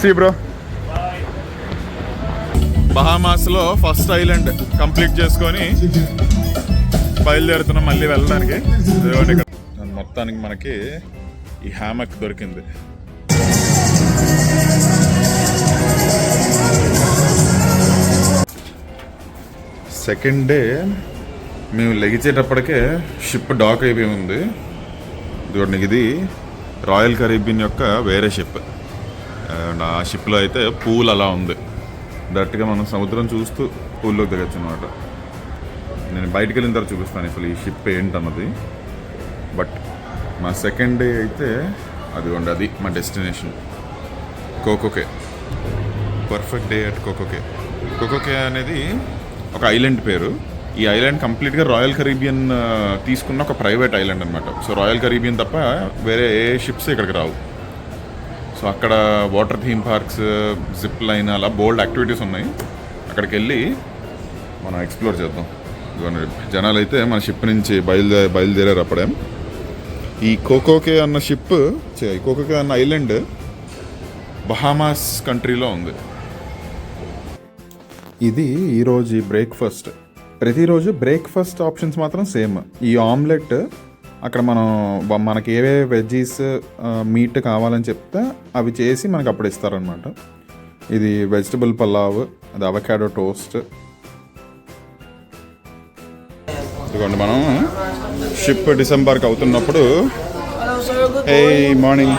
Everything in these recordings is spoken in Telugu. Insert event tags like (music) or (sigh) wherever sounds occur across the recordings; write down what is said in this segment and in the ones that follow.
సీ బ్రో బహామాస్లో ఫస్ట్ ఐలాండ్ కంప్లీట్ చేసుకొని బయలుదేరుతున్నాం మళ్ళీ వెళ్ళడానికి. మొత్తానికి మనకి ఈ హ్యామక్ దొరికింది. సెకండ్ డే మేము లెగిచేటప్పటికే షిప్ డాక్ అయిపోయి ఉంది. ఇది రాయల్ కరీబియన్ యొక్క వేరే షిప్ అండ్ ఆ షిప్లో అయితే పూల్ అలా ఉంది. డైరెక్ట్గా మనం సముద్రం చూస్తూ పూల్లోకి దిగచ్చు అనమాట నేను బయటికి వెళ్ళిన తర్వాత చూపిస్తాను అసలు ఈ షిప్ ఏంటన్నది. బట్ మా సెకండ్ డే అయితే అదిగోండి అది మా destination CocoCay perfect day at CocoCay CocoCay అనేది ఒక ఐలాండ్ పేరు. ఈ ఐలాండ్ కంప్లీట్గా రాయల్ కరీబియన్ తీసుకున్న ఒక ప్రైవేట్ ఐలాండ్ అనమాట సో రాయల్ కరీబియన్ తప్ప వేరే ఏ షిప్స్ ఇక్కడికి రావు. సో అక్కడ water theme parks zip line అలా బోల్డ్ యాక్టివిటీస్ ఉన్నాయి. అక్కడికి వెళ్ళి మనం ఎక్స్ప్లోర్ చేద్దాం. జనాలు అయితే మన షిప్ నుంచి బయలుదే బయలుదేరారు అప్పుడే. ఈ కోకోకే అన్న షిప్ కోకోకే అన్న ఐలాండ్ బహామాస్ కంట్రీలో ఉంది. ఇది ఈరోజు బ్రేక్ఫాస్ట్ ప్రతిరోజు బ్రేక్ఫాస్ట్ ఆప్షన్స్ మాత్రం సేమ్ ఈ ఆమ్లెట్ అక్కడ మనం మనకి ఏవే వెజ్జీస్ మీట్ కావాలని చెప్తే అవి చేసి మనకి అప్పుడు ఇస్తారనమాట ఇది వెజిటబుల్ పలావ్ అది అవకాడో టోస్ట్. ఇదిగోండి మనం షిప్ డిసెంబర్కి అవుతున్నప్పుడు. మార్నింగ్.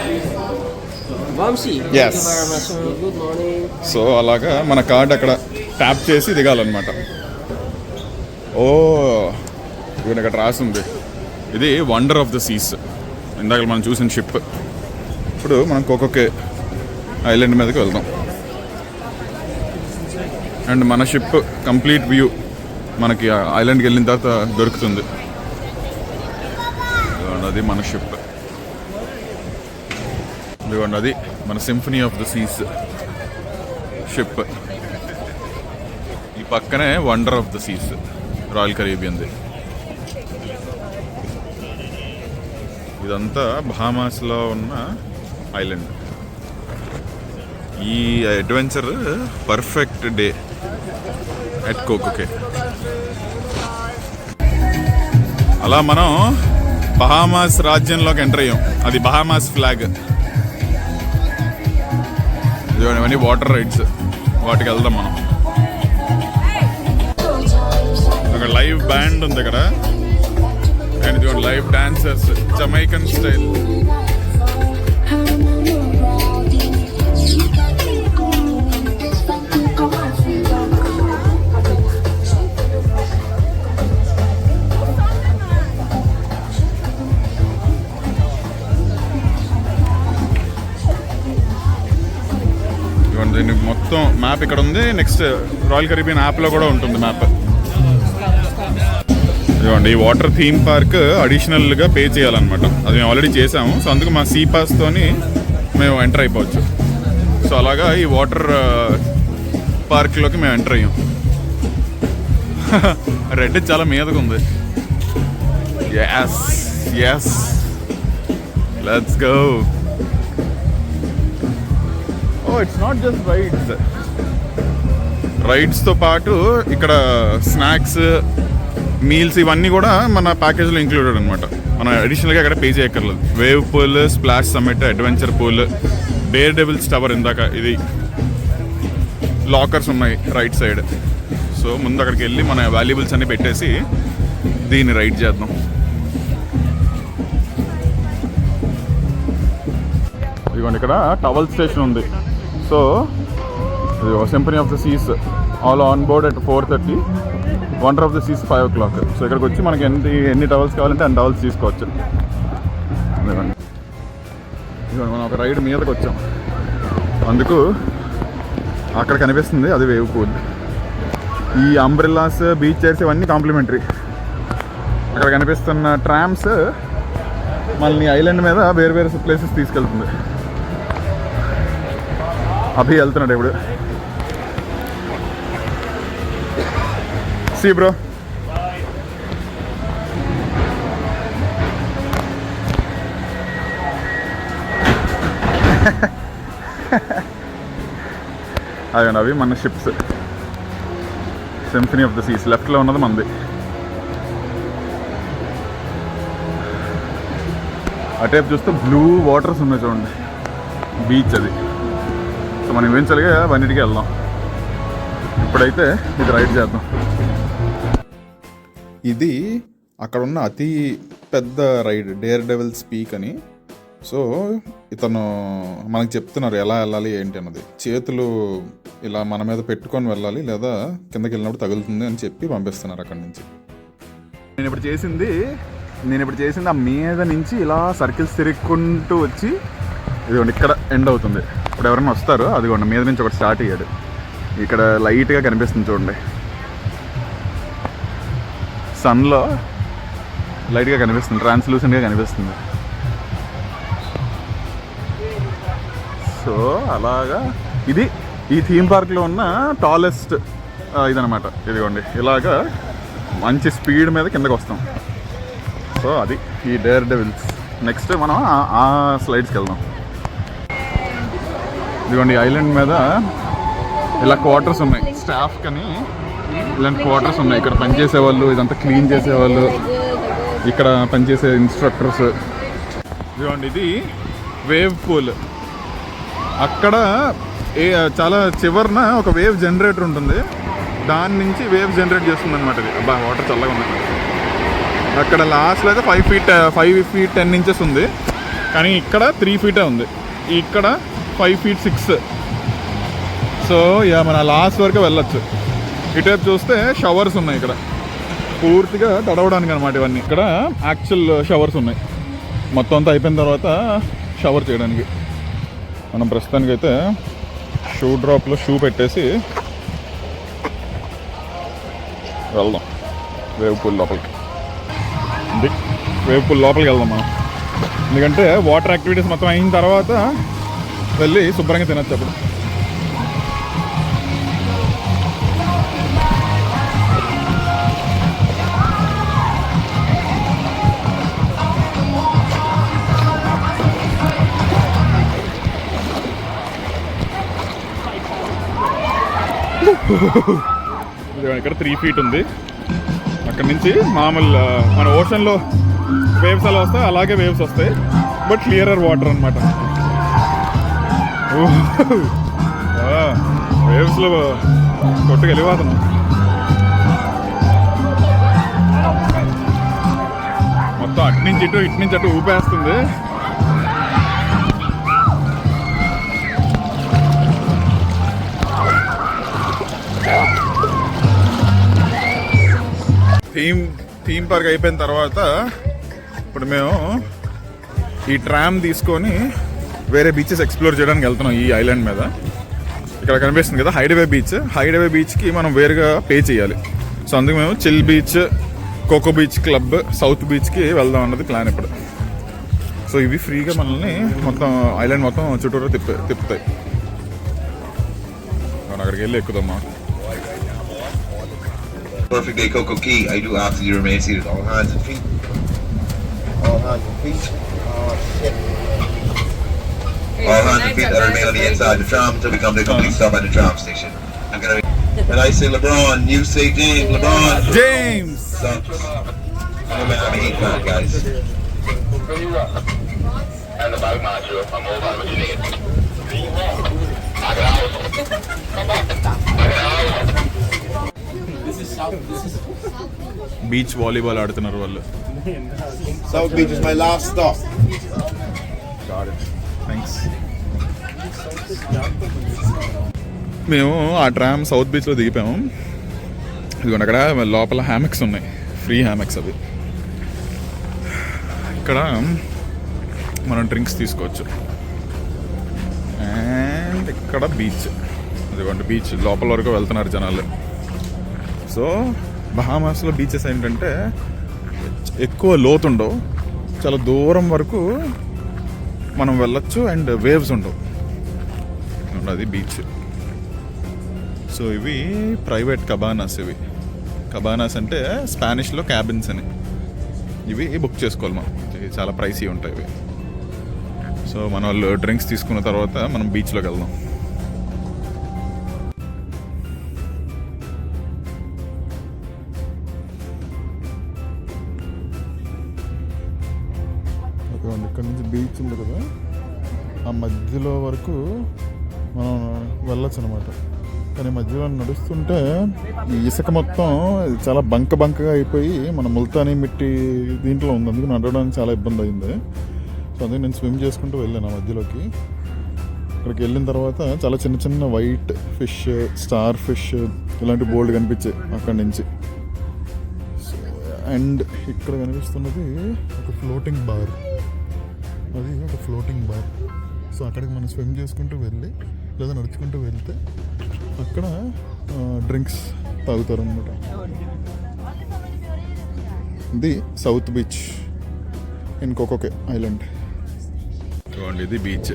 సో అలాగా మన కార్డ్ అక్కడ ట్యాప్ చేసి దిగాలన్నమాట. ఓ ఇక్కడ ఇక్కడ రాసింది. ఇది వండర్ ఆఫ్ ద సీస్ ఇందాక మనం చూసిన షిప్ ఇప్పుడు మనం కోకోకే ఐలాండ్ మీదకి వెళ్దాం. అండ్ మన షిప్ కంప్లీట్ వ్యూ మనకి ఐలాండ్కి వెళ్ళిన తర్వాత దొరుకుతుంది. ఇదిగోండి అది మన షిప్ ఇదిగోండి అది మన Symphony of the Seas ship ఈ పక్కనే Wonder of the Seas Royal కరీబియన్ది ఇదంతా బహామాస్లో ఉన్న ఐలాండ్. ఈ adventure perfect day at CocoCay. అలా మనం బహామాస్ రాజ్యంలోకి ఎంటర్ అయ్యాం. అది బహామాస్ ఫ్లాగ్. ఇవన్నీ వాటర్ రైడ్స్. వాటికి వెళ్దాం మనం. ఒక లైవ్ బ్యాండ్ ఉంది ఇక్కడ. అండ్ ఇదిగోండి లైవ్ డాన్సర్స్ జమైకన్ స్టైల్ దీనికి మొత్తం మ్యాప్ ఇక్కడ ఉంది. నెక్స్ట్ రాయల్ కరీబియన్ యాప్లో కూడా ఉంటుంది మ్యాప్ ఇదిగోండి ఈ వాటర్ థీమ్ పార్క్ అడిషనల్గా పే చేయాలన్నమాట. అది మేము ఆల్రెడీ చేసాము సో అందుకు మా సీ పాస్తోని మేము ఎంటర్ అయిపోవచ్చు. సో అలాగా ఈ వాటర్ పార్క్లోకి మేము ఎంటర్ అయ్యాం. (laughs) రెడ్ చాలా మీదగా ఉంది yes yes let's go oh it's not just rides రైడ్స్తో పాటు ఇక్కడ స్నాక్స్ మీల్స్ ఇవన్నీ కూడా మన ప్యాకేజ్లో ఇంక్లూడెడ్ అనమాట మనం అడిషనల్గా అక్కడ పే చేయక్కర్లేదు. Wave pool splash summit adventure pool Daredevil's Tower ఇందాక ఇది లాకర్స్ ఉన్నాయి రైట్ సైడ్ సో ముందు అక్కడికి వెళ్ళి మన వాల్యుబుల్స్ అన్ని పెట్టేసి దీన్ని రైడ్ చేద్దాం. ఇదిగోండి ఇక్కడ టవల్ స్టేషన్ ఉంది. సో ఇది Symphony of the Seas all on board at four thirty Wonder of the Seas five o'clock so ఇక్కడికి వచ్చి మనకి ఎన్ని ఎన్ని టవల్స్ కావాలంటే అన్ని టవల్స్ తీసుకోవచ్చు. ఇదిగోండి. ఇదిగోండి మనం ఒక రైడ్ మీదకి వచ్చాం. అందుకు అక్కడ కనిపిస్తుంది అది వేవ్ పూల్ ఈ అంబ్రిల్లాస్ బీచ్ చైర్స్ ఇవన్నీ కాంప్లిమెంటరీ అక్కడ కనిపిస్తున్న ట్రామ్స్ మనల్ని ఐలాండ్ మీద వేరు వేరు ప్లేసెస్ తీసుకెళ్తుంది. అభి వెళ్తున్నాడు ఇప్పుడు. సి బ్రో అవి అవి మన ships Symphony of the Seas లెఫ్ట్లో ఉన్నది మనది అటేపు చూస్తే బ్లూ వాటర్స్ ఉన్నాయి చూడండి. బీచ్ అది. సో మనం ఈవెన్చువల్గా వన్నిటికి వెళ్దాం. ఇప్పుడైతే ఇది రైడ్ చేద్దాం. ఇది అక్కడ ఉన్న అతి పెద్ద రైడ్ డేర్ డెవల్ స్పీక్ అని. సో ఇతను మనకు చెప్తున్నారు ఎలా వెళ్ళాలి ఏంటి అన్నది. చేతులు ఇలా మన మీద పెట్టుకొని వెళ్ళాలి లేదా కిందకి వెళ్ళినప్పుడు తగులుతుంది అని చెప్పి పంపిస్తున్నారు అక్కడి నుంచి. నేను ఇప్పుడు చేసింది నేను ఇప్పుడు చేసింది ఆ మీద నుంచి ఇలా సర్కిల్స్ తిరుక్కుంటూ వచ్చి ఇదిగోండి ఇక్కడ ఎండ్ అవుతుంది. ఇప్పుడు ఎవరైనా వస్తారు అదిగోండి మీద నుంచి ఒకటి స్టార్ట్ అయ్యాడు. ఇక్కడ లైట్గా కనిపిస్తుంది చూడండి. సన్లో లైట్గా కనిపిస్తుంది ట్రాన్స్లూసెంట్గా కనిపిస్తుంది. సో అలాగా. ఇది ఈ థీమ్ పార్క్లో ఉన్న టాలెస్ట్ ఇదనమాట ఇదిగోండి. ఇలాగా మంచి స్పీడ్ మీద కిందకు వస్తాం సో అది ఈ డేర్ డెవిల్స్. నెక్స్ట్ మనం ఆ- స్లైడ్స్కి వెళ్దాం. ఇదిగోండి ఐలాండ్ మీద ఇలా క్వార్టర్స్ ఉన్నాయి. స్టాఫ్ కానీ ఇలాంటి క్వార్టర్స్ ఉన్నాయి. ఇక్కడ పనిచేసే వాళ్ళు ఇదంతా క్లీన్ చేసేవాళ్ళు ఇక్కడ పనిచేసే ఇన్స్ట్రక్టర్స్ చూడండి ఇది వేవ్ పూల్ అక్కడ ఏ చాలా చివరన ఒక వేవ్ జనరేటర్ ఉంటుంది. దాని నుంచి వేవ్ జనరేట్ చేస్తుంది అనమాట ఇది. అబ్బా వాటర్ చల్లగా ఉంది. అక్కడ లాస్ట్లో అయితే five feet five feet ten inches ఉంది. కానీ ఇక్కడ త్రీ ఫీటే ఉంది. ఇక్కడ ఫైవ్ ఫీట్ సిక్స్ సో ఇక మన లాస్ట్ వరకు వెళ్ళొచ్చు. ఇటువైపు చూస్తే షవర్స్ ఉన్నాయి ఇక్కడ. పూర్తిగా తడవడానికి అనమాట ఇవన్నీ. ఇక్కడ యాక్చువల్ షవర్స్ ఉన్నాయి. మొత్తం అంతా అయిపోయిన తర్వాత షవర్ చేయడానికి. మనం ప్రస్తుతానికైతే షూ డ్రాప్లో షూ పెట్టేసి వెళ్దాం. వేవ్ పూల్ లోపలికి. వేవ్ పూల్ లోపలికి వెళ్దాం మనం. ఎందుకంటే వాటర్ యాక్టివిటీస్ మొత్తం అయిన తర్వాత వెళ్ళి శుభ్రంగా తినచ్చు అప్పుడు. ఇక్కడ త్రీ ఫీట్ ఉంది. అక్కడ నుంచి మామూలు మన ఓషన్లో వేవ్స్ అలా వస్తాయి అలాగే వేవ్స్ వస్తాయి. బట్ క్లియరర్ వాటర్ అనమాట వేవ్స్లో కొట్టుకు వెళ్ళిపోతున్నాం. మొత్తం అటు నుంచి ఇటు ఇటు నుంచి అటు ఊపేస్తుంది. థీమ్ థీమ్ పార్క్ అయిపోయిన తర్వాత ఇప్పుడు మేము ఈ ట్రామ్ తీసుకొని వేరే బీచెస్ ఎక్స్ప్లోర్ చేయడానికి వెళ్తున్నాం ఈ ఐలాండ్ మీద. ఇక్కడ కనిపిస్తుంది కదా హైడవే బీచ్. హైడవే బీచ్కి మనం వేరుగా పే చేయాలి. సో అందుకు మేము Chill Beach Coco Beach Club South బీచ్కి వెళ్దాం అన్నది ప్లాన్ ఇప్పుడు. సో ఇవి ఫ్రీగా మనల్ని మొత్తం ఐలాండ్ మొత్తం చుట్టూరు తిప్ప తిప్పుతాయి. మనం అక్కడికి వెళ్ళి ఎక్కుదామా perfect day Coco Key, I do ask that you remain seated. All hands and feet. All hands and feet. Oh, shit. All hands and feet that remain on the inside the tram until we come to a complete stop at the tram station. I'm gonna and I say LeBron, you say James, LeBron. James! Sucks. No man, I'm a hate fan, guys. And the bag I'm all about what you need. Come back. Beach volleyball ఆడుతున్నారు వాళ్ళు. South Beach is my last stop. Thanks మేము ఆ ట్రామ్ సౌత్ బీచ్లో దిగిపోయాము ఇదిగోండి అక్కడ లోపల హ్యామెక్స్ ఉన్నాయి. ఫ్రీ హ్యామెక్స్ అవి. ఇక్కడ మనం డ్రింక్స్ తీసుకోవచ్చు. అండ్ ఇక్కడ బీచ్ ఇదిగోండి బీచ్ లోపల వరకు వెళ్తున్నారు జనాలు. సో బహామాస్లో బీచెస్ ఏంటంటే ఎక్కువ లోతు ఉండవు చాలా దూరం వరకు మనం వెళ్ళొచ్చు అండ్ వేవ్స్ ఉండవు. అది బీచ్ సో ఇవి ప్రైవేట్ కబానాస్ ఇవి. కబానాస్ అంటే స్పానిష్లో క్యాబిన్స్ అని. ఇవి బుక్ చేసుకోవాలి మనం. చాలా ప్రైసీ ఉంటాయి ఇవి. సో మన వాళ్ళు డ్రింక్స్ తీసుకున్న తర్వాత మనం బీచ్లోకి వెళ్దాం. అక్కడ నుంచి బీచ్ ఉంది కదా ఆ మధ్యలో వరకు మనం వెళ్ళొచ్చు అనమాట కానీ మధ్యలో నడుస్తుంటే ఈ ఇసుక మొత్తం చాలా బంక బంకగా అయిపోయి మన ముల్తానీ మిట్టి దీంట్లో ఉంది. అందుకు నడవడానికి చాలా ఇబ్బంది అయింది. సో అందుకే నేను స్విమ్ చేసుకుంటూ వెళ్ళాను ఆ మధ్యలోకి. అక్కడికి వెళ్ళిన తర్వాత చాలా చిన్న చిన్న వైట్ ఫిష్ స్టార్ ఫిష్ ఇలాంటి బోల్డ్ కనిపించాయి అక్కడి నుంచి. అండ్ ఇక్కడ కనిపిస్తున్నది ఒక ఫ్లోటింగ్ బార్. అది ఒక ఫ్లోటింగ్ బార్ సో అక్కడికి మనం స్విమ్ చేసుకుంటూ వెళ్ళి లేదా నడుచుకుంటూ వెళ్తే అక్కడ డ్రింక్స్ తాగుతారు అనమాట ఇది South Beach in CocoCay island చూడండి ఇది బీచ్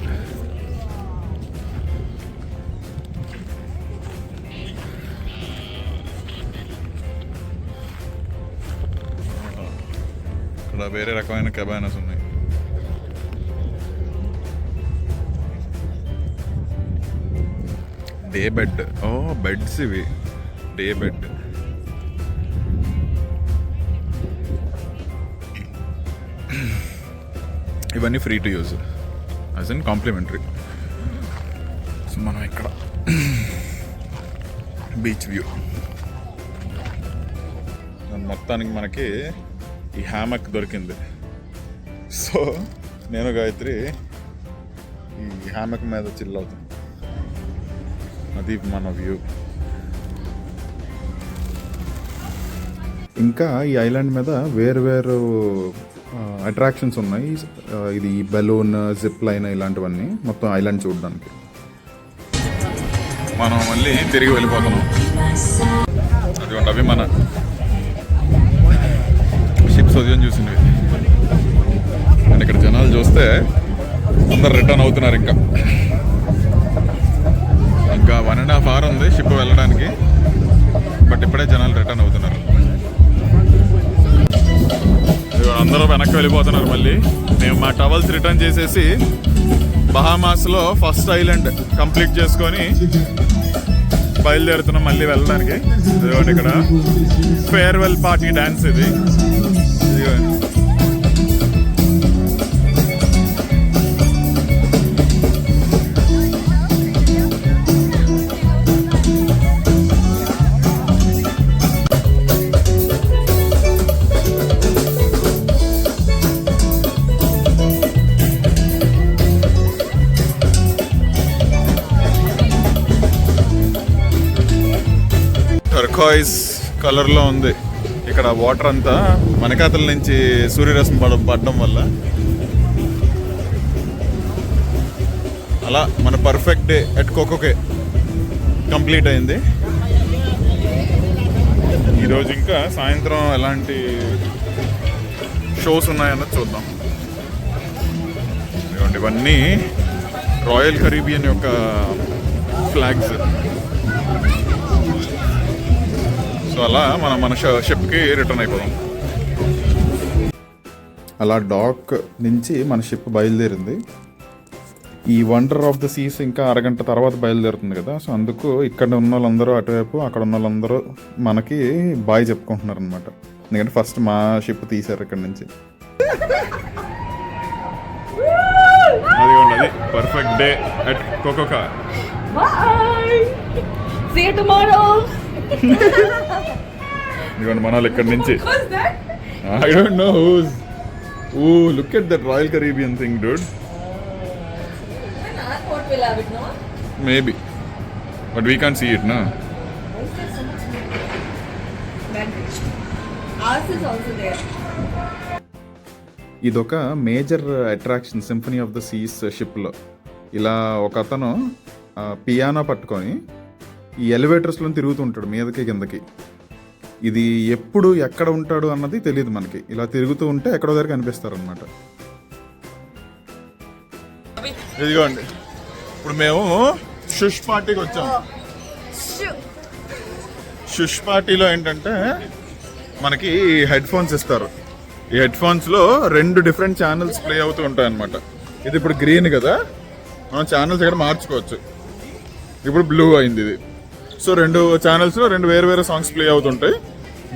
ఇక్కడ వేరే రకమైన కెబానస్ ఉన్నాయి. Day bed. ఓ బెడ్స్ ఇవి. Day bed. ఇవన్నీ free to use. As in complimentary so మనం ఇక్కడ బీచ్ వ్యూ. మొత్తానికి మనకి ఈ హ్యామక్ దొరికింది. సో నేను గాయత్రి ఈ హ్యామక్ మీద చిల్ అది మన వ్యూ. ఇంకా ఈ ఐలాండ్ మీద వేరు వేరు అట్రాక్షన్స్ ఉన్నాయి. ఇది బెలూన్ జిప్ లైన్ ఇలాంటివన్నీ మొత్తం ఐలాండ్ చూడడానికి. మనం మళ్ళీ తిరిగి వెళ్ళిపోతున్నాం. అదిగోండి అవి మన షిప్స్ ఉదయం చూసినవి. అండ్ ఇక్కడ జనాలు చూస్తే అందరు రిటర్న్ అవుతున్నారు ఇంకా. ఇంకా వన్ అండ్ హాఫ్ అవర్ ఉంది షిప్ వెళ్ళడానికి. బట్ ఇప్పుడే జనాలు రిటర్న్ అవుతున్నారు. అందరూ వెనక్కి వెళ్ళిపోతున్నారు మళ్ళీ. మేము మా టవల్స్ రిటర్న్ చేసేసి బహామాస్లో ఫస్ట్ ఐలాండ్ కంప్లీట్ చేసుకొని బయలుదేరుతున్నాం మళ్ళీ వెళ్ళడానికి. ఇక్కడ. ఫేర్వెల్ పార్టీ డ్యాన్స్ ఇది. కలర్లో ఉంది. ఇక్కడ వాటర్ అంతా మనకాతల నుంచి సూర్యరశ్మి పడ పడడం వల్ల. అలా మన perfect day at CocoCay complete అయింది. ఈరోజు ఇంకా సాయంత్రం ఎలాంటి షోస్ ఉన్నాయన్నది చూద్దాం. ఇదిగోండి ఇవన్నీ రాయల్ కరీబియన్ యొక్క ఫ్లాగ్స్ సో అలా మనం మన షిప్కి రిటర్న్ అయిపోదాం. అలా డాక్ నుంచి మన షిప్ బయలుదేరింది. ఈ వండర్ ఆఫ్ ద సీస్ ఇంకా అరగంట తర్వాత బయలుదేరుతుంది కదా. సో అందుకు ఇక్కడ ఉన్న వాళ్ళందరూ అటువైపు అక్కడ ఉన్న వాళ్ళందరూ మనకి బాయ్ చెప్పుకుంటున్నారు అనమాట ఎందుకంటే ఫస్ట్ మా షిప్ తీశారు ఇక్కడ నుంచి. అది perfect day at CocoCay Bye. See you tomorrow. (laughs) ఇదిగోండి మనాలి ఇక్కడ నుంచి. I don't know who's ooh look at that Royal Caribbean thing dude maybe but we can see it నా ఇదొక major attraction Symphony of the Seas షిప్లో. ఇలా ఒక అతను పియానో పట్టుకొని ఈ ఎలివేటర్స్లో తిరుగుతుంటాడు మీదకి కిందకి. ఇది ఎప్పుడు ఎక్కడ ఉంటాడు అన్నది తెలియదు మనకి. ఇలా తిరుగుతూ ఉంటే ఎక్కడో దగ్గర కనిపిస్తారనమాట ఇదిగోండి. ఇప్పుడు మేము షుష్ పార్టీకి వచ్చాము షుష్ పార్టీలో ఏంటంటే మనకి హెడ్ ఫోన్స్ ఇస్తారు. ఈ హెడ్ ఫోన్స్లో రెండు డిఫరెంట్ ఛానల్స్ ప్లే అవుతూ ఉంటాయి అనమాట ఇది ఇప్పుడు గ్రీన్ కదా. మనం ఛానల్స్ ఇక్కడ మార్చుకోవచ్చు. ఇప్పుడు బ్లూ అయింది ఇది. సో రెండు ఛానల్స్లో రెండు వేరు వేరే సాంగ్స్ ప్లే అవుతుంటాయి.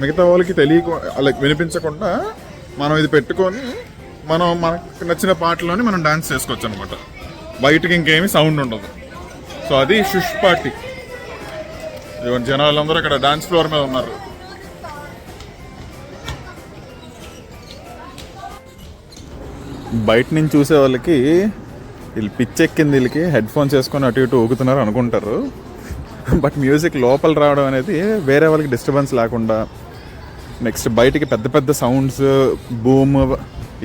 మిగతా వాళ్ళకి తెలియక లైక్ వినిపించకుండా మనం ఇది పెట్టుకొని మనం మనకు నచ్చిన పాటలోనే మనం డాన్స్ చేసుకోవచ్చు అనమాట బయటకి ఇంకేమి సౌండ్ ఉండదు. సో అది షుష్ పార్టీ జనాలందరూ ఇక్కడ డాన్స్ ఫ్లోర్ మీద ఉన్నారు. బయట నుంచి చూసే వాళ్ళకి వీళ్ళు పిచ్చెక్కింది వీళ్ళకి హెడ్ ఫోన్స్ వేసుకొని అటు ఇటు ఊగుతున్నారు అనుకుంటారు. బట్ మ్యూజిక్ లోపల రావడం అనేది వేరే వాళ్ళకి డిస్టర్బెన్స్ లేకుండా నెక్స్ట్ బయటికి పెద్ద పెద్ద సౌండ్స్ బూమ్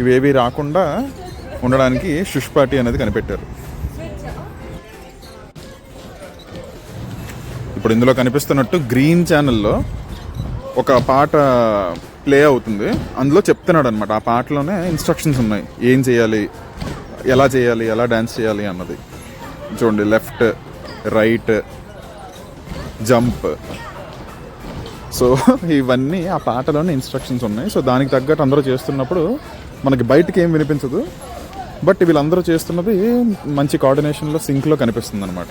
ఇవేవి రాకుండా ఉండడానికి షుష్ పార్టీ అనేది కనిపెట్టారు. ఇప్పుడు ఇందులో కనిపిస్తున్నట్టు గ్రీన్ ఛానల్లో ఒక పాట ప్లే అవుతుంది. అందులో చెప్తున్నాడు అనమాట ఆ పాటలోనే ఇన్స్ట్రక్షన్స్ ఉన్నాయి. ఏం చేయాలి ఎలా చేయాలి ఎలా డ్యాన్స్ చేయాలి అన్నది. చూడండి లెఫ్ట్ రైట్ జంప్. సో (laughs) ఇవన్నీ ఆ పాటలోనే ఇన్స్ట్రక్షన్స్ ఉన్నాయి. సో దానికి తగ్గట్టు అందరూ చేస్తున్నప్పుడు మనకి బయటికి ఏం వినిపించదు. బట్ వీళ్ళందరూ చేస్తున్నది మంచి కోఆర్డినేషన్లో సింక్లో కనిపిస్తుంది అనమాట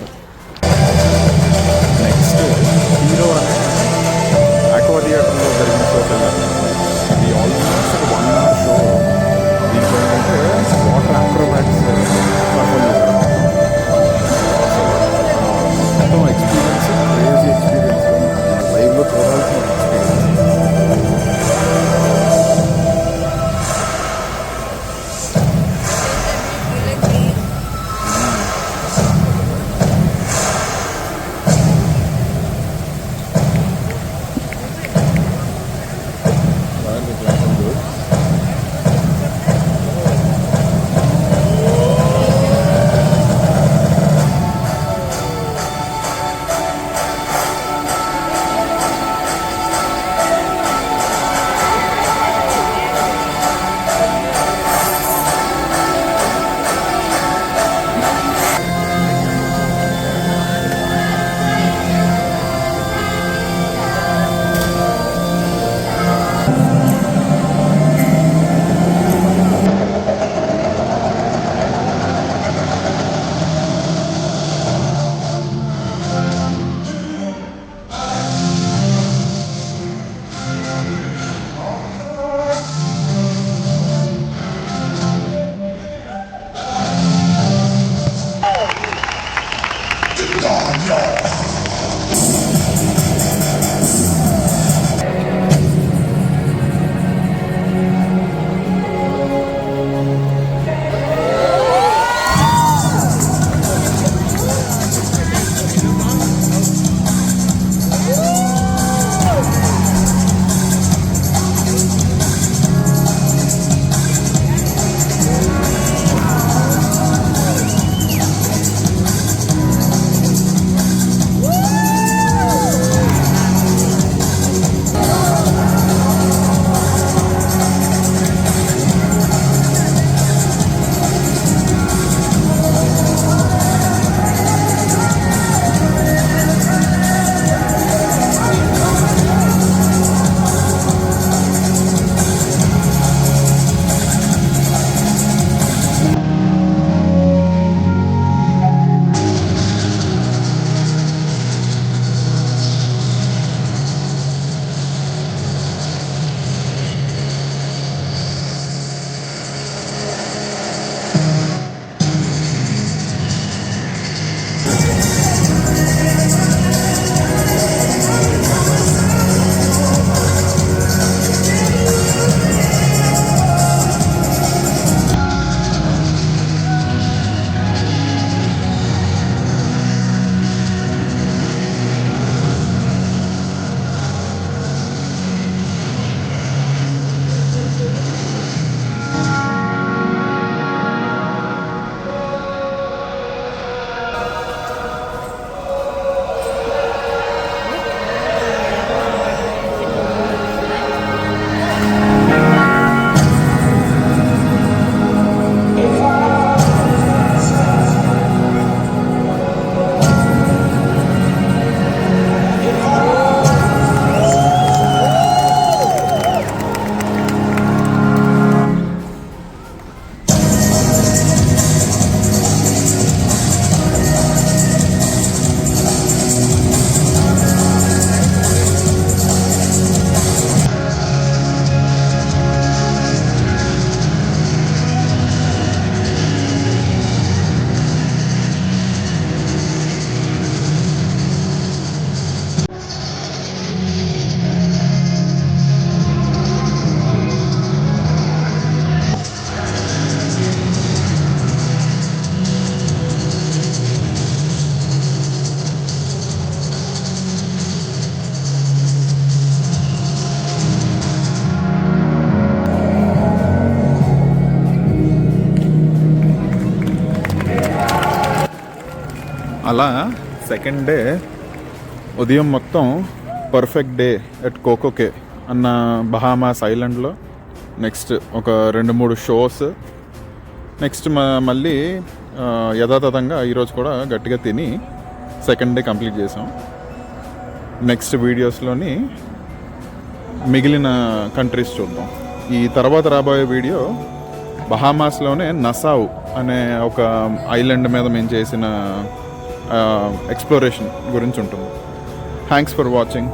అలా సెకండ్ డే ఉదయం మొత్తం పర్ఫెక్ట్ డే ఎట్ కోకోకే అన్న బహామాస్ ఐలాండ్లో నెక్స్ట్ ఒక రెండు మూడు షోస్ నెక్స్ట్ మ- మళ్ళీ యథాతథంగా ఈరోజు కూడా గట్టిగా తిని సెకండ్ డే కంప్లీట్ చేసాం. నెక్స్ట్ వీడియోస్లోని మిగిలిన కంట్రీస్ చూద్దాం. ఈ తర్వాత రాబోయే వీడియో బహామాస్లోనే నసావ్ అనే ఒక ఐలాండ్ మీద మేము చేసిన ఎక్స్ప్లోరేషన్ గురించి ఉంటుంది. Thanks for watching